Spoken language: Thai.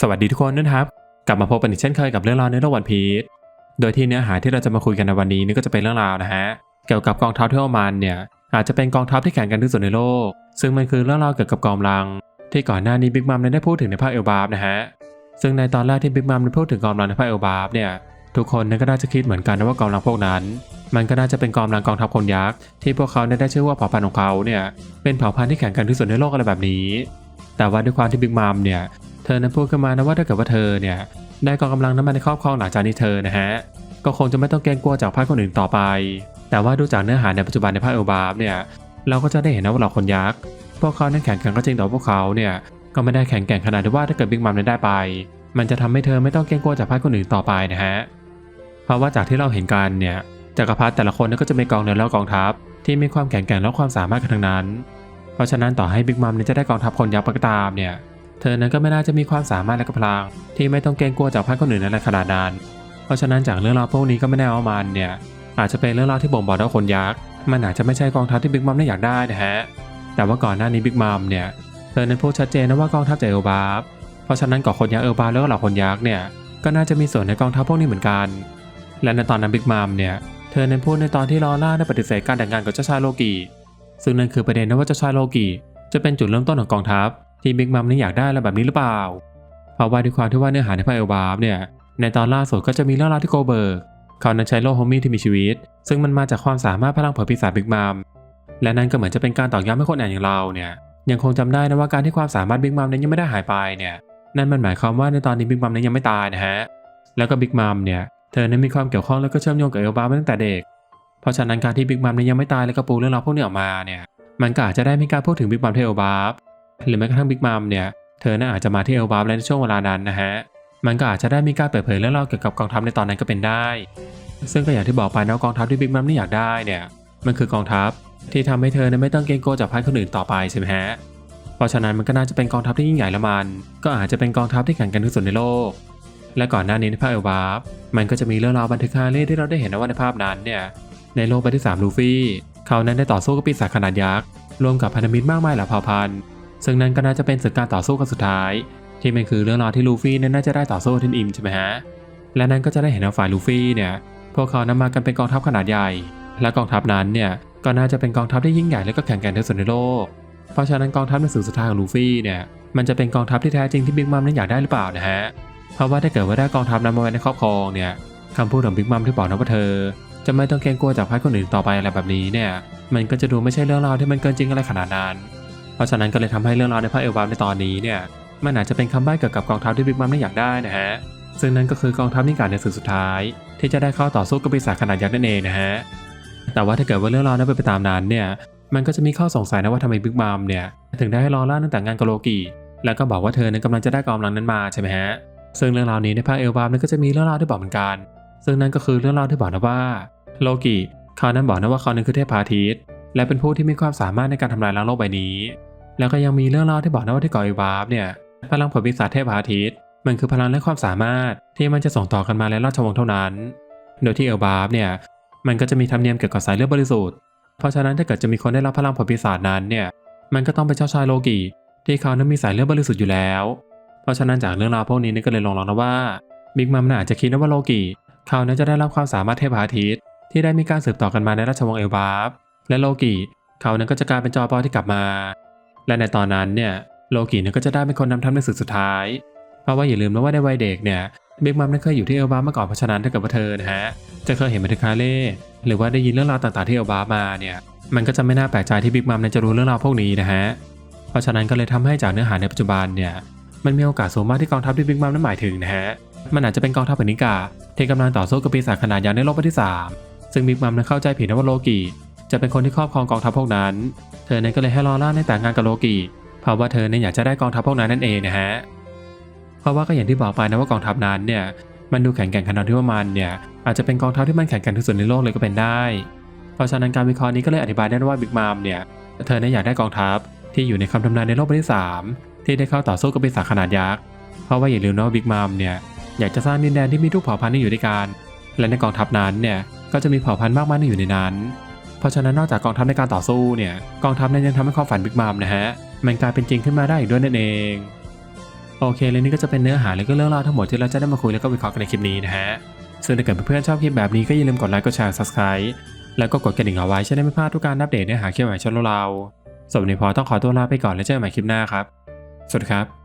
สวัสดีทุกคนนะครับ กลับมาพบกันอีกเช่นเคยกับเรื่องราวในโลกวันพีชโดยที่เนื้อหาที่เราจะมาคุยกันในวันนี้นี่ก็จะเป็นเรื่องราวนะฮะเกี่ยวกับกองทัพที่โอมานเนี่ยอาจจะเป็นกองทัพที่แข่งกันที่สุดในโลก ซึ่งมันคือเรื่องราวเกี่ยวกับกองลัง ที่ก่อนหน้านี้บิ๊กมัมได้พูดถึงในภาคเอลบาฟนะฮะซึ่งในตอนแรกที่บิ๊กมัมได้พูดถึงกองลังในภาคเอลบาฟเนี่ยทุกคนนั้นก็น่าจะคิดเหมือนกันนะว่ากองลังพวกนั้น มันก็น่าจะเป็นกองลังกองทัพคนยักษ์ที่พวกเขาได้ชื่อว่าเผ่าพันธุ์ของเขาเนี่ยเป็นเผ่าพันธุ์ที่แข่งกันที่สุดในโลกอะไรแบบนี้ แต่ว่าด้วยความที่บิ๊กมัมเนี่ย เธอนั้นพูดขึ้นมานะว่าถ้าเกิดว่าเธอเนี่ยได้กองกำลังนั้นมาในครอบครองหลังจากนี้เธอนะฮะก็คงจะไม่ต้องเกรงกลัวจากภาคคนอื่นต่อไป แต่ว่าดูจากเนื้อหาในปัจจุบันในภาคเอลบาร์ฟเนี่ยเราก็จะได้เห็นนะว่าเหล่าคนยักษ์พวกเขานั้นแข่งกันก็จริงแต่ว่าพวกเขาเนี่ยก็ไม่ได้แข่งแกร่งขนาดที่ว่าถ้าเกิดบิ๊กมัมนั้นได้ไป มันจะทำให้เธอไม่ต้องเกรงกลัวจากภาคคนอื่นต่อไปนะฮะเพราะว่าจากที่เราเห็นกันเนี่ยจักรพรรดิแต่ละคนนั้นก็จะมีกองเรือและกองทัพที่มีความแข็งแกร่งและความสามารถกันทั้งนั้น เพราะฉะนั้นต่อให้บิ๊กมัมจะได้กองทัพคนยักษ์ปกตามเนี่ย เธอนั้นก็ไม่น่าจะมีความสามารถและก็พลัง ที่ไม่ต้องเกรงกลัวจากพรรคคนอื่นในขนาดนั้นเพราะฉะนั้นจากเรื่องราวพวกนี้ก็ไม่แน่ว่ามันเนี่ยอาจจะเป็นเรื่องราวที่บ่งบอกว่าคนยักษ์มันอาจจะไม่ใช่กองทัพที่บิ๊กมัมได้อยากได้นะฮะแต่ว่าก่อนหน้านี้บิ๊กมัมเนี่ยเธอนั้นพูดชัดเจนนะว่ากองทัพจากเอลบาฟเพราะฉะนั้นก่อคนยักษ์เอลบาฟแล้วก็เหล่าคนยักษ์เนี่ยก็น่าจะมีส่วนในกองทัพพวกนี้เหมือนกัน และในตอนนั้นบิ๊กมัมเนี่ยเธอนั้นพูดในตอนที่ลอร่าได้ปฏิเสธการแต่งงานกับเจ้าชายโลกีซึ่งนั่นคือประเด็นนะว่าเจ้าชายโลกีจะเป็นจุดเริ่มต้นของกองทัพ ที่บิ๊กมัมนี่อยากได้อะไรแบบนี้หรือเปล่า เพราะว่าด้วยความที่ว่าเนื้อหาในภาคเอลบาร์ฟเนี่ย ในตอนล่าสุดก็จะมีเรื่องราวที่โกเบิร์กเขานั้นใช้โลโฮมี่ที่มีชีวิต ซึ่งมันมาจากความสามารถพลังเผยปีศาจบิ๊กมัม และนั่นก็เหมือนจะเป็นการตอกย้ำให้คนอ่านอย่างเราเนี่ยยังคงจำได้นะว่าการที่ความสามารถบิ๊กมัมนั้นยังไม่ได้หายไปเนี่ย นั่นมันหมายความว่าในตอนนี้บิ๊กมัมนั้นยังไม่ตายนะฮะ แล้วก็บิ๊กมัมเนี่ยเธอนั้นมีความเกี่ยวข้องแล้วก็เชื่อมโยงกับเอลบาร์มาตั้งแต่เด็ก เพราะฉะนั้นการที่บิ๊กมัมนั้นยังไม่ตายแล้วก็ปูเรื่องราวพวกนี้ออกมาเนี่ย มันก็อาจจะได้มีการพูดถึงบิ๊กมัมเอลบาร์ หรือแม้กระทั่งบิ๊กมัมเนี่ย เธอน่าอาจจะมาที่เอลบาร์ในช่วงเวลานั้นนะฮะ มันก็อาจจะได้มีการเปิดเผยเรื่องราวเกี่ยวกับกองทัพในตอนนั้นก็เป็นได้ ซึ่งก็อย่างที่บอกไปนะกองทัพที่บิ๊กมัมนี่อยากได้เนี่ย มันคือกองทัพที่ทำให้เธอนั้นไม่ต้องเกรงกลัวจากพรรคนอื่นต่อไปใช่ไหมฮะ เพราะฉะนั้นมันก็น่าจะเป็นกองทัพที่ยิ่งใหญ่ละมัน ก็อาจจะเป็นกองทัพที่แข่งกันที่สุดในโลก และก่อนหน้านี้ในภาคเอลบาร์มันก็จะมีเรื่องราวบันทึกฮาเล่ที่เราได้เห็นนะว่าในภาพนั้นเนี่ย ในโลกใบที่3ลูฟี่ เขานั้นได้ต่อสู้กับปีศาจขนาดยักษ์ รวมกับพันธมิตรมากมายหลายเผ่าพันธุ์ ซึ่งนั่นก็น่าจะเป็นศึกการต่อสู้กันสุดท้าย ที่มันคือเรื่องราวที่ลูฟี่นั้นน่าจะได้ต่อสู้ทินอิมใช่ไหมฮะ และนั่นก็จะได้เห็นว่าฝ่ายลูฟี่เนี่ยพวกเขานำมากันเป็นกองทัพขนาดใหญ่ และกองทัพนั้นเนี่ยก็น่าจะเป็นกองทัพที่ยิ่งใหญ่และก็แข่งแกร่งที่สุดในโลก เพราะฉะนั้นกองทัพในสื่อสุดท้ายของลูฟี่เนี่ยมันจะเป็นกองทัพที่แท้จริงที่บิ๊กมัมนั้นอยากได้หรือเปล่านะฮะ เพราะว่าถ้าเกิดว่าได้กองทัพนั้นมาไว้ในครอบครองเนี่ยคำพูดของบิ๊กมัมที่บอกนะว่าเธอ จะไม่ต้องเกรงกลัวจากพรรคนอื่นต่อไปอะไรแบบนี้เนี่ยมันก็จะดูไม่ใช่เรื่องราวที่มันเกินจริงอะไรขนาดนั้น ราะฉะนั้นก็เลยทำให้เรื่องราวในภาคเอลบาในตอนนี้เนี่ยมันอาจจะเป็นคำใบ้เกี่ยวกับกองทัพที่บิ๊กมัมไม่อยากได้นะฮะซึ่งนั่นก็คือกองทัพนิกายในสื่อสุดท้าย ที่จะได้เข้าต่อสู้กับปีศาจขนาดยักษ์นั่นเองนะฮะแต่ว่าถ้าเกิดว่าเรื่องราวนั้นเป็นไปตามนั้นเนี่ยมันก็จะมีข้อสงสัยนะว่าทำไมบิ๊กมัมเนี่ยถึงได้ให้ลอร่าตั้งแต่งานกับโลกีแล้วก็บอกว่าเธอนั้นกำลังจะได้กองกำลังนั้นมาใช่ไหมฮะซึ่งเรื่องราวนี้ในภาคเอลบาร์นั้นก็จะมีเรื่องราวที่บอกเหมือนกัน ซึ่งนั่นก็คือเรื่องราวที่บอกนะว่าโลกิเขานั้นบอกนะว่าเขานั้นคือเทพพาทิตและเป็นผู้ที่มีความสามารถในการทำลายล้างโลกใบนี้ แล้วก็ยังมีเรื่องราที่บอกนะว่าที่เกาะอลบาร์เนี่ยพลังผลปีศาจเทพพาทิตย์ มันคือพลังและความสามารถที่มันจะส่งต่อกันมาในราชวงศ์เท่านั้น โดยที่เอลบาร์เนี่ยมันก็จะมีธรรมเนียมเกี่ยวกับสายเลือดบริสุทธิ์เพราะฉะนั้นถ้าเกิดจะมีคนได้รับพลังผลปีศาจนั้นเนี่ยมันก็ต้องเป็นเจ้าชายโลกิที่เขานั้นมีสายเลือดบริสุทธิ์อยู่แล้ว เพราะฉะนั้นจากเรื่องราวพวกนี้นี่ก็เลยลองลองนะว่าบิ๊กมัมน่าอาจจะคิดนะว่าโลกิเขานั้นจะได้รับความสามารถเทพอาทิตย์ที่ได้มีการสืบต่อกันมาในราชวงศ์เอลบาฟและโลกิเขานั้นก็จะกลายเป็นจอปอที่กลับมา และในตอนนั้นเนี่ยโลกินั้นก็จะได้เป็นคนนำทัพในศึกสุดท้าย เพราะว่าอย่าลืมนะว่าในวัยเด็กเนี่ยบิ๊กมัมนั้นเคยอยู่ที่เอลบามาก่อนเพราะฉะนั้นถ้าเกิดว่าเธอนะฮะจะเคยเห็นบันทึกคาเล่หรือว่าได้ยินเรื่องราวต่างๆที่เอลบามาเนี่ยมันก็จะไม่น่าแปลกใจที่บิ๊กมัมนั้นจะรู้เรื่องราวพวกนี้นะฮะเพราะฉะนั้นก็เลยทำให้จากเนื้อหาในปัจจุบันเนี่ยมันมีโอกาสสูงมากที่กองทัพที่บิ๊กมัมนั้นหมายถึงนะฮะมันอาจจะเป็นกองทัพแผ่นนิกาที่กำลังต่อสู้กับปีศาจขนาดยักษ์ในโลกที่ 3 ซึ่งบิ๊กมัมนั้นเข้าใจผิดนะว่าโลกิ จะเป็นคนที่ครอบครองกองทัพพวกนั้น เธอเนั้นก็เลยให้ลอร่าในแต่งงานกับโลกิเพราะว่าเธอเนี่ยอยากจะได้กองทัพพวกนั้นนั่นเองนะฮะ เพราะว่าก็อย่างที่บอกไปนะว่ากองทัพนั้นเนี่ยมันดูแข็งแกร่งขนาดที่ว่ามันเนี่ยอาจจะเป็นกองทัพที่มันแข็งแกร่งที่สุดในโลกเลยก็เป็นได้ เพราะฉะนั้นการวิเคราะห์นี้ก็เลยอธิบายได้ว่าบิ๊กมัมเนี่ยเธอเนี่ยอยากได้กองทัพที่อยู่ในคำทำนายในโลกใบที่3ที่ได้เข้าต่อสู้กับปีศาจขนาดยักษ์เพราะว่าอย่าลืมนะว่าบิ๊กมัมเนี่ยอยากจะสร้างดินแดนที่มีทุกเผ่าพันธุ์ที่อยู่ด้วยกันและในกองทัพนั้นเนี่ยก็จะมีเผ่าพันธุ์มากมายที่อยู่ในนั้น เพราะฉะนั้นนอกจากกองทัพในการต่อสู้เนี่ยกองทัพนั้นยังทำให้ความฝันบิ๊กมัมนะฮะมันกลายเป็นจริงขึ้นมาได้อีกด้วยนั่นเองโอเคเลยนี่ก็จะเป็นเนื้อหาและก็เรื่องราวทั้งหมดที่เราจะได้มาคุยแล้วก็วิเคราะห์กันในคลิปนี้นะฮะซึ่งถ้าเกิดเพื่อนๆชอบคลิปแบบนี้ก็อย่าลืมกดไลค์กดแชร์ subscribe แล้วก็กดกระดิ่งเอาไว้จะได้ไม่พลาดทุกการอัปเดตเนื้อหาคลิปใหม่ช่องเราสำหรับวันนี้พอต้องขอตัวลาไปก่อนแล้วเจอกันใหม่คลิปหน้าครับสวัสดีครับ